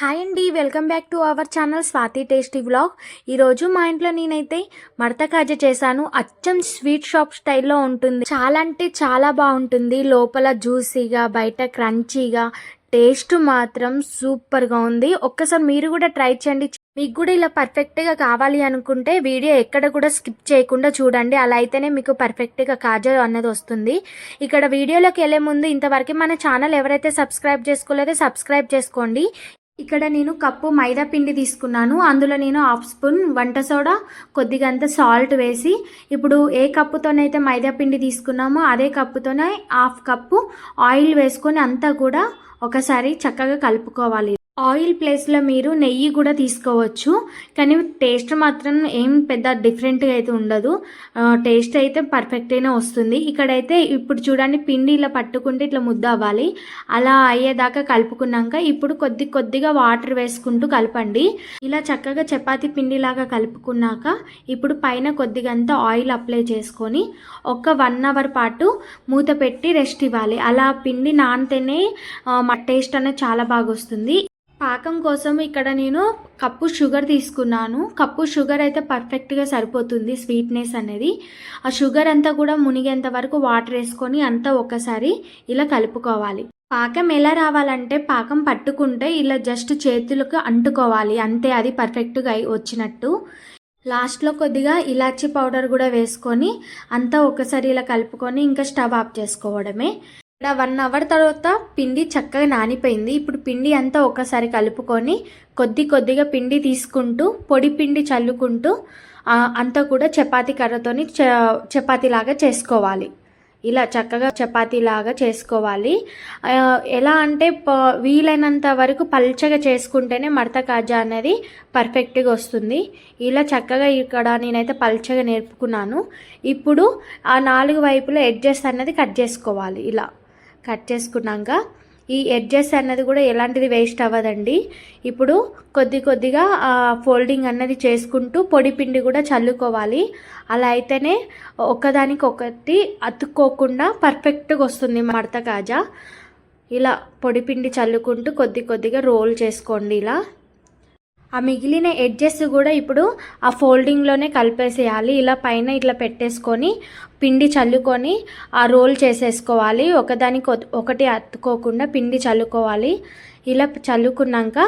Hi అండి welcome back to our channel Swathi tasty vlog ఈరోజు మా ఇంట్లో నేనైతే మడత కాజ చేశాను. అచ్చం స్వీట్ షాప్ స్టైల్లో ఉంటుంది. చాలా అంటే చాలా బాగుంటుంది. లోపల జ్యూసీగా బయట క్రంచీగా టేస్ట్ మాత్రం సూపర్గా ఉంది. ఒక్కసారి మీరు కూడా ట్రై చేయండి. మీకు కూడా ఇలా పర్ఫెక్ట్గా కావాలి అనుకుంటే వీడియో ఎక్కడ కూడా స్కిప్ చేయకుండా చూడండి. అలా అయితేనే మీకు పర్ఫెక్ట్గా కాజా అన్నది వస్తుంది. ఇక్కడ వీడియోలోకి వెళ్ళే ముందు ఇంతవరకు మన ఛానల్ ఎవరైతే సబ్స్క్రైబ్ చేసుకోలేదో సబ్స్క్రైబ్ చేసుకోండి. ఇక్కడ నేను కప్పు మైదా పిండి తీసుకున్నాను. అందులో నేను హాఫ్ స్పూన్ వంట సోడా కొద్దిగంత సాల్ట్ వేసి ఇప్పుడు ఏ కప్పుతోనైతే మైదా పిండి తీసుకున్నామో అదే కప్పుతోనే హాఫ్ కప్పు ఆయిల్ వేసుకొని అంతా కూడా ఒకసారి చక్కగా కలుపుకోవాలి. ఆయిల్ ప్లేస్లో మీరు నెయ్యి కూడా తీసుకోవచ్చు. కానీ టేస్ట్ మాత్రం ఏం పెద్ద డిఫరెంట్గా అయితే ఉండదు. టేస్ట్ అయితే పర్ఫెక్ట్ అయినా వస్తుంది. ఇక్కడైతే ఇప్పుడు చూడండి పిండి ఇలా పట్టుకుంటే ఇట్లా ముద్ద అవ్వాలి. అలా అయ్యేదాకా కలుపుకున్నాక ఇప్పుడు కొద్ది కొద్దిగా వాటర్ వేసుకుంటూ కలపండి. ఇలా చక్కగా చపాతీ పిండిలాగా కలుపుకున్నాక ఇప్పుడు పైన కొద్దిగంత ఆయిల్ అప్లై చేసుకొని ఒక వన్ అవర్ పాటు మూత పెట్టి రెస్ట్ ఇవ్వాలి. అలా పిండి నానితేనే టేస్ట్ అనేది చాలా బాగా వస్తుంది. పాకం కోసం ఇక్కడ నేను కప్పు షుగర్ తీసుకున్నాను. కప్పు షుగర్ అయితే పర్ఫెక్ట్గా సరిపోతుంది స్వీట్నెస్ అనేది. ఆ షుగర్ అంతా కూడా మునిగేంత వరకు వాటర్ వేసుకొని అంతా ఒకసారి ఇలా కలుపుకోవాలి. పాకం ఎలా రావాలంటే పాకం పట్టుకుంటే ఇలా జస్ట్ చేతులకు అంటుకోవాలి. అంతే అది పర్ఫెక్ట్గా వచ్చినట్టు. లాస్ట్లో కొద్దిగా ఇలాచీ పౌడర్ కూడా వేసుకొని అంతా ఒకసారి ఇలా కలుపుకొని ఇంకా స్టవ్ ఆఫ్ చేసుకోవడమే. ఇక్కడ వన్ అవర్ తర్వాత పిండి చక్కగా నానిపోయింది. ఇప్పుడు పిండి అంతా ఒకసారి కలుపుకొని కొద్ది కొద్దిగా పిండి తీసుకుంటూ పొడి పిండి చల్లుకుంటూ అంతా కూడా చపాతీ కర్రతోని చపాతీలాగా చేసుకోవాలి. ఇలా చక్కగా చపాతీలాగా చేసుకోవాలి. ఎలా అంటే వీలైనంత వరకు పల్చగా చేసుకుంటేనే మడత కాజా అనేది పర్ఫెక్ట్గా వస్తుంది. ఇలా చక్కగా ఇక్కడ నేనైతే పల్చగా నేర్పుకున్నాను. ఇప్పుడు ఆ నాలుగు వైపులో ఎడ్జెస్ అనేది కట్ చేసుకోవాలి. ఇలా. కట్ చేసుకున్నాక ఈ ఎడ్జెస్ అన్నది కూడా ఎలాంటిది వేస్ట్ అవ్వదండి. ఇప్పుడు కొద్ది కొద్దిగా ఫోల్డింగ్ అన్నది చేసుకుంటూ పొడి పిండి కూడా చల్లుకోవాలి. అలా అయితేనే ఒకదానికొకటి అతుక్కోకుండా పర్ఫెక్ట్గా వస్తుంది మడత కాజా ఇలా పొడి పిండి చల్లుకుంటూ కొద్ది కొద్దిగా రోల్ చేసుకోండి ఇలా. ఆ మిగిలిన ఎడ్జెస్ కూడా ఇప్పుడు ఆ ఫోల్డింగ్లోనే కలిపేసేయాలి. ఇలా పైన ఇట్లా పెట్టేసుకొని పిండి చల్లుకొని ఆ రోల్ చేసేసుకోవాలి. ఒకదానికి ఒకటి అత్తుకోకుండా పిండి చల్లుకోవాలి. ఇలా చల్లుకున్నాక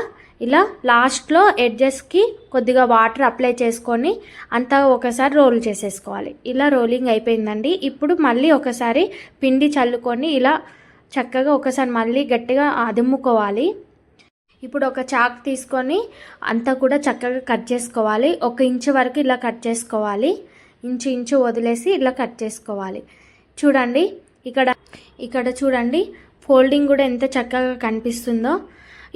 ఇలా లాస్ట్లో ఎడ్జెస్కి కొద్దిగా వాటర్ అప్లై చేసుకొని అంతా ఒకసారి రోల్ చేసేసుకోవాలి. ఇలా రోలింగ్ అయిపోయిందండి. ఇప్పుడు మళ్ళీ ఒకసారి పిండి చల్లుకొని ఇలా చక్కగా ఒకసారి మళ్ళీ గట్టిగా అదుముకోవాలి. ఇప్పుడు ఒక చాక్ తీసుకొని అంతా కూడా చక్కగా కట్ చేసుకోవాలి. ఒక ఇంచు వరకు ఇలా కట్ చేసుకోవాలి. ఇంచు ఇంచు వదిలేసి ఇలా కట్ చేసుకోవాలి. చూడండి ఇక్కడ ఇక్కడ చూడండి ఫోల్డింగ్ కూడా ఎంత చక్కగా కనిపిస్తుందో.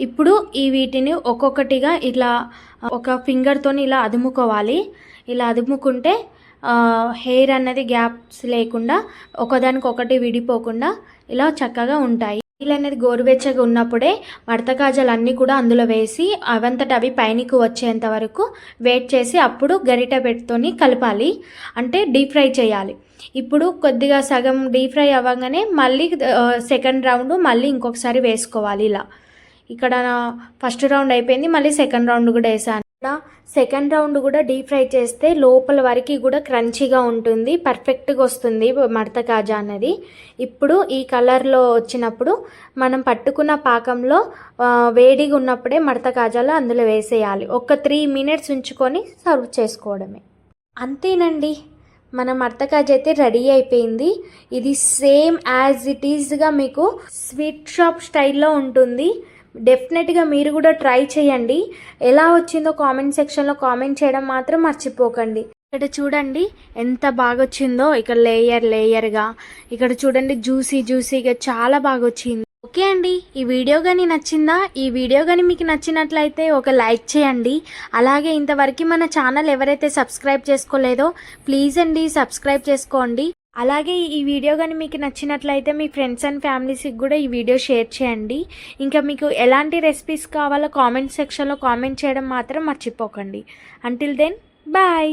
ఇప్పుడు ఈ వీటిని ఒక్కొక్కటిగా ఇలా ఒక ఫింగర్తో ఇలా అదుముకోవాలి. ఇలా అదుముకుంటే హెయిర్ అన్నది గ్యాప్స్ లేకుండా ఒకదానికొకటి విడిపోకుండా ఇలా చక్కగా ఉంటాయి. నీళ్ళు అనేది గోరువెచ్చగా ఉన్నప్పుడే మడత కాజాలు అన్నీ కూడా అందులో వేసి అవంతట అవి పైనకు వచ్చేంత వరకు వెయిట్ చేసి అప్పుడు గరిట పెట్టుకొని కలపాలి. అంటే డీప్ ఫ్రై చేయాలి. ఇప్పుడు కొద్దిగా సగం డీప్ ఫ్రై అవ్వగానే మళ్ళీ సెకండ్ రౌండ్ మళ్ళీ ఇంకొకసారి వేసుకోవాలి ఇలా. ఇక్కడ ఫస్ట్ రౌండ్ అయిపోయింది మళ్ళీ సెకండ్ రౌండ్ కూడా వేసాను. సెకండ్ రౌండ్ కూడా డీప్ ఫ్రై చేస్తే లోపల వరకు కూడా క్రంచీగా ఉంటుంది పర్ఫెక్ట్గా వస్తుంది మడత కాజా అనేది. ఇప్పుడు ఈ కలర్లో వచ్చినప్పుడు మనం పట్టుకున్న పాకంలో వేడిగా ఉన్నప్పుడే మడత కాజాలు అందులో వేసేయాలి. ఒక త్రీ మినిట్స్ ఉంచుకొని సర్వ్ చేసుకోవడమే. అంతేనండి. మన మర్తకాజ్ అయితే రెడీ అయిపోయింది. ఇది సేమ్ యాజ్ ఇట్ ఈజ్గా మీకు స్వీట్ షాప్ స్టైల్లో ఉంటుంది. డెఫినెట్గా మీరు కూడా ట్రై చేయండి. ఎలా వచ్చిందో కామెంట్ సెక్షన్లో కామెంట్ చేయడం మాత్రం మర్చిపోకండి. ఇక్కడ చూడండి ఎంత బాగా వచ్చిందో. ఇక్కడ లేయర్ లేయర్గా ఇక్కడ చూడండి జ్యూసీ జ్యూసీగా చాలా బాగా వచ్చింది. ఓకే అండి ఈ వీడియో కానీ నచ్చిందా? ఈ వీడియో కానీ మీకు నచ్చినట్లయితే ఒక లైక్ చేయండి. అలాగే ఇంతవరకు మన ఛానల్ ఎవరైతే సబ్స్క్రైబ్ చేసుకోలేదో ప్లీజ్ అండి సబ్స్క్రైబ్ చేసుకోండి. అలాగే ఈ వీడియో కానీ మీకు నచ్చినట్లయితే మీ ఫ్రెండ్స్ అండ్ ఫ్యామిలీస్కి కూడా ఈ వీడియో షేర్ చేయండి. ఇంకా మీకు ఎలాంటి రెసిపీస్ కావాలో కామెంట్ సెక్షన్లో కామెంట్ చేయడం మాత్రం మర్చిపోకండి. Until then bye